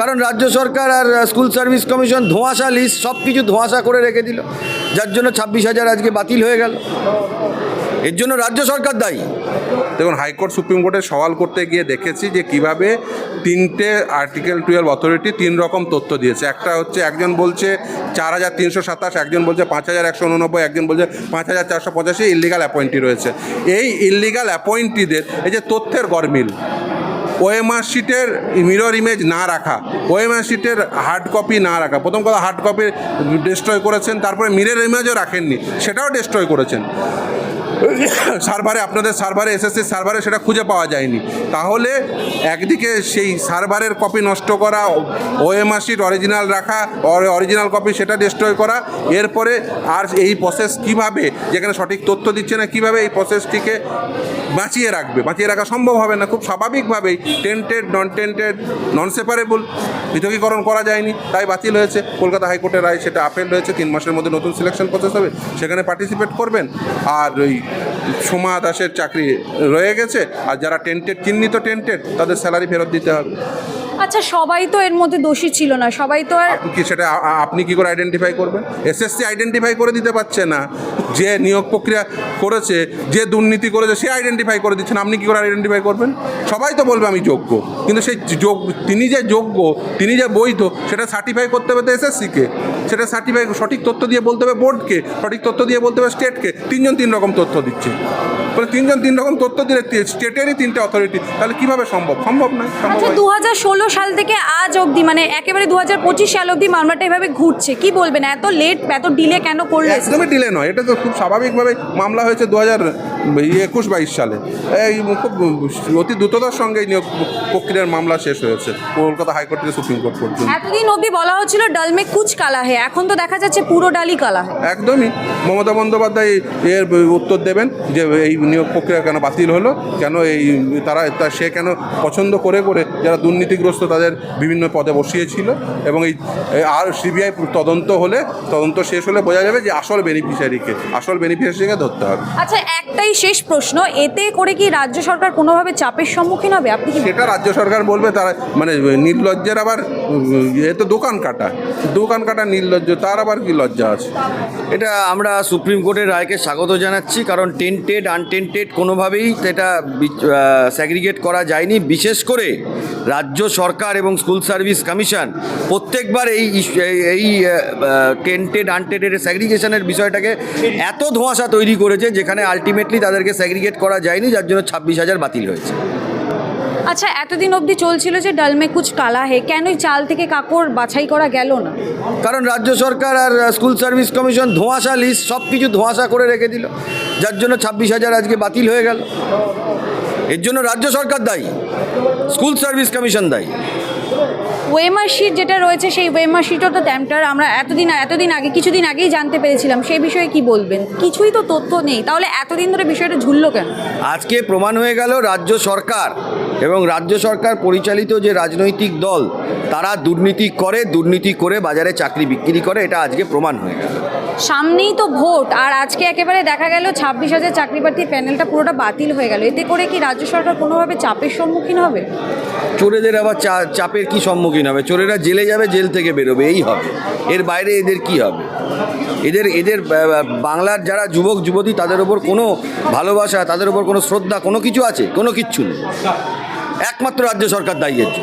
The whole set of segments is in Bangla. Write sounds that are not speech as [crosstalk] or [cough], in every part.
কারণ রাজ্য সরকার আর স্কুল সার্ভিস কমিশন ধোঁয়াশা লিস্ট সব কিছু ধোঁয়াশা করে রেখে দিল। যার জন্য ছাব্বিশ হাজার আজকে বাতিল হয়ে গেল। এর জন্য রাজ্য সরকার দায়ী। দেখুন, হাইকোর্ট, সুপ্রিম কোর্টে সওয়াল করতে গিয়ে দেখেছি যে কীভাবে তিনটে আর্টিকেল টুয়েলভ অথরিটি তিন রকম তথ্য দিয়েছে। একটা হচ্ছে, একজন বলছে চার হাজার তিনশো সাতাশ, একজন বলছে পাঁচ হাজার একশো উননব্বই, একজন বলছে পাঁচ হাজার চারশো পঁচাশি ইলিগাল অ্যাপয়েন্টি রয়েছে। এই ইলিগাল অ্যাপয়েন্টিদের এই যে তথ্যের গরমিল ওএমআর শিটের মিরর ইমেজ না রাখা, ওএমআর শিটের হার্ড কপি না রাখা। প্রথম কথা হার্ড কপি ডিস্ট্রয় করেছেন, তারপরে মিরর ইমেজও রাখেননি, সেটাও ডিস্ট্রয় করেছেন। [laughs] সার্ভারে, আপনাদের সার্ভারে, এসএসসি সার্ভারে সেটা খুঁজে পাওয়া যায়নি। তাহলে একদিকে সেই সার্ভারের কপি নষ্ট করা ওএমআর অরিজিনাল রাখা অরিজিনাল কপি সেটা ডিস্ট্রয় করা, এরপরে আর এই প্রসেস কীভাবে, যেখানে সঠিক তথ্য দিচ্ছে না, কীভাবে এই প্রসেসটিকে বাঁচিয়ে রাখবে? বাঁচিয়ে রাখা সম্ভব হবে না, খুব স্বাভাবিকভাবেই tainted non tainted non separable পৃথকীকরণ করা যায়নি, তাই বাতিল হয়েছে। কলকাতা হাইকোর্টের রায় সেটা আপেল রয়েছে, তিন মাসের মধ্যে নতুন সিলেকশন প্রসেস হবে, সেখানে পার্টিসিপেট করবেন। আর ওই সোমা দাসের চাকরি রয়ে গেছে। আর যারা টেন্টেড, চিহ্নিত টেন্টেড, তাদের স্যালারি ফেরত দিতে হবে। আচ্ছা সবাই তো এর মধ্যে দোষী ছিল না। সবাই তো আর কি সেটা আপনি কি করে আইডেন্টিফাই করবেন? এসএসসি আইডেন্টিফাই করে দিতে পারছে না। যে নিয়োগ প্রক্রিয়া করেছে যে দুর্নীতি করেছে সে আইডেন্টিফাই করে দিচ্ছেন আপনি কি করে আইডেন্টিফাই করবেন? সবাই তো বলবে আমি যোগ্য। কিন্তু সেই যোগ তিনি যে যোগ্য তিনি যে বৈধ সেটা সার্টিফাই করতে হবে তো এসএসসিকে সেটা সার্টিফাই সঠিক তথ্য দিয়ে বলতে হবে বোর্ডকে সঠিক তথ্য দিয়ে বলতে হবে স্টেটকে তিনজন তিন রকম তথ্য দিচ্ছে। মানে তিনজন তিন রকম তথ্য দিলে স্টেটেরই তিনটে অথরিটি তাহলে কীভাবে সম্ভব? সম্ভব নয় সম্ভব আচ্ছা না। দু হাজার ষোলো সাল থেকে আজ অবধি মানে একেবারে দু হাজার পঁচিশ সাল অবধি মামলাটা এভাবে ঘুরছে। কি বলবেন? এত লেট এত ডিলে কেন করলে? একদমই ডিলে নয়। এটা তো খুব স্বাভাবিকভাবে মামলা হয়েছে দু হাজার একুশ বাইশ সালে। এই খুব অতি দ্রুততার সঙ্গে নিয়োগ প্রক্রিয়ার মামলা শেষ হয়েছে কলকাতা হাইকোর্ট থেকে সুপ্রিম কোর্ট পর্যন্ত। এতদিন অবধি বলা হচ্ছিল ডালমে কুচ কালা হে এখন তো দেখা যাচ্ছে পুরো ডালই কালা একদমই। মমতা বন্দ্যোপাধ্যায় এর উত্তর দেবেন যে এই নিয়োগ প্রক্রিয়া কেন বাতিল হলো কেন এই তারা সে কেন পছন্দ করে করে যারা দুর্নীতিগ্রস্ত তাদের বিভিন্ন পদে বসিয়েছিল এবং এই আর সিবিআই তদন্ত হলে তদন্ত শেষ হলে বোঝা যাবে যে আসল বেনিফিশিয়ারিকে আসল বেনিফিশিয়ারিকে ধরতে হবে। আচ্ছা একটাই শেষ প্রশ্ন এতে করে কি রাজ্য সরকার কোনোভাবে চাপের সম্মুখীন হবে? আপনি কি সেটা রাজ্য সরকার বলবে তারা মানে নির্লজ্জের আবার এ তো দোকান কাটা দোকান কাটা নির্লজ্জ তার আবার কি লজ্জা আছে? এটা আমরা সুপ্রিম কোর্টের রায়কে স্বাগত জানাচ্ছি কারণ টেন্টেড আনটেন্টেড কোনোভাবেই এটা স্যাগ্রিগেট করা যায়নি বিশেষ করে রাজ্য সরকার এবং স্কুল সার্ভিস কমিশন প্রত্যেকবার এই এই- টেন্টেড আনটেন্টেড স্যাগ্রিগেশনের বিষয়টাকে এত ধোঁয়াশা তৈরি করেছে যেখানে আলটিমেটলি তাদেরকে স্যাগ্রিগেট করা যায়নি যার জন্য ছাব্বিশ হাজার বাতিল হয়েছে। আচ্ছা এতদিন অবধি চলছিল যে ডাল মে কুচ কালা হে কেনই চাল থেকে কাকড় বাছাই করা গেল না? কারণ রাজ্য সরকার আর স্কুল সার্ভিস কমিশন ধোঁয়াশা লিস্ট সব কিছু ধোঁয়াশা করে রেখে দিল যার জন্য ছাব্বিশ হাজার আজকে বাতিল হয়ে গেল। এর জন্য রাজ্য সরকার দায়ী স্কুল সার্ভিস কমিশন দায়ী। ওয়েমার শিট যেটা রয়েছে সেই ওয়েমার শিটও তো ট্যাম্পটার আমরা এতদিন এতদিন আগে কিছুদিন আগেই জানতে পেরেছিলাম সেই বিষয়ে কি বলবেন? কিছুই তো তথ্য নেই। তাহলে এতদিন ধরে বিষয়টা ঝুললো কেন? আজকে প্রমাণ হয়ে গেল রাজ্য সরকার এবং রাজ্য সরকার পরিচালিত যে রাজনৈতিক দল তারা দুর্নীতি করে দুর্নীতি করে বাজারে চাকরি বিক্রি করে এটা আজকে প্রমাণ হয়ে গেল। সামনেই তো ভোট, আর আজকে একেবারে দেখা গেল ছাব্বিশ হাজার চাকরি প্রার্থী প্যানেলটা পুরোটা বাতিল হয়ে গেল। এতে করে কি রাজ্য সরকার কোনোভাবে চাপের সম্মুখীন হবে? চোরেদের আবার চাপের কি সম্মুখীন হবে? চোরেরা জেলে যাবে, জেল থেকে বেরোবে, এই হবে। এর বাইরে এদের কি হবে? এদের এদের বাংলার যারা যুবক, যুবতী, তাদের ওপর কোনো ভালোবাসা, তাদের ওপর কোনো শ্রদ্ধা, কোনো কিছু আছে? কোনো কিচ্ছু নেই। একমাত্র রাজ্য সরকার দায়ী জন্য।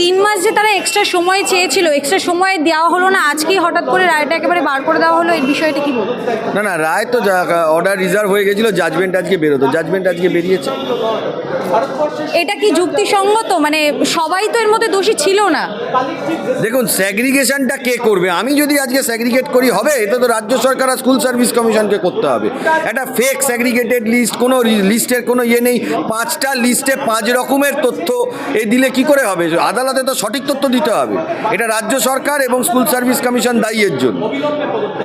তিন মাস যে তারা এক্সট্রা সময় চেয়েছিল এক্সট্রা সময় দেওয়া হলো না আজকেই হঠাৎ করে রায়টা একেবারে বার করে দেওয়া হলো এই বিষয়টা কি বলব? না না রায় তো অর্ডার রিজার্ভ হয়ে গেছিল জাজমেন্ট আজকে বেরোতো জাজমেন্ট আজকে বেরিয়েছে। এটা কি যুক্তিসঙ্গত? মানে সবাই তো এর মধ্যে দোষী ছিল না। দেখুন স্যাগ্রিগেশনটা কে করবে? আমি যদি আজকে স্যাগ্রিগেট করি হবে? এটা তো রাজ্য সরকার আর স্কুল সার্ভিস কমিশনকে করতে হবে। একটা ফেক স্যাগ্রিগেটেড লিস্ট কোনো লিস্টের কোনো ইয়ে নেই। পাঁচটা লিস্টে পাঁচ রকমের তথ্য এ দিলে কি করে হবে। আদালতে তো সঠিক তথ্য দিতে হবে। এটা রাজ্য সরকার এবং স্কুল সার্ভিস কমিশন দায়ী এর জন্য।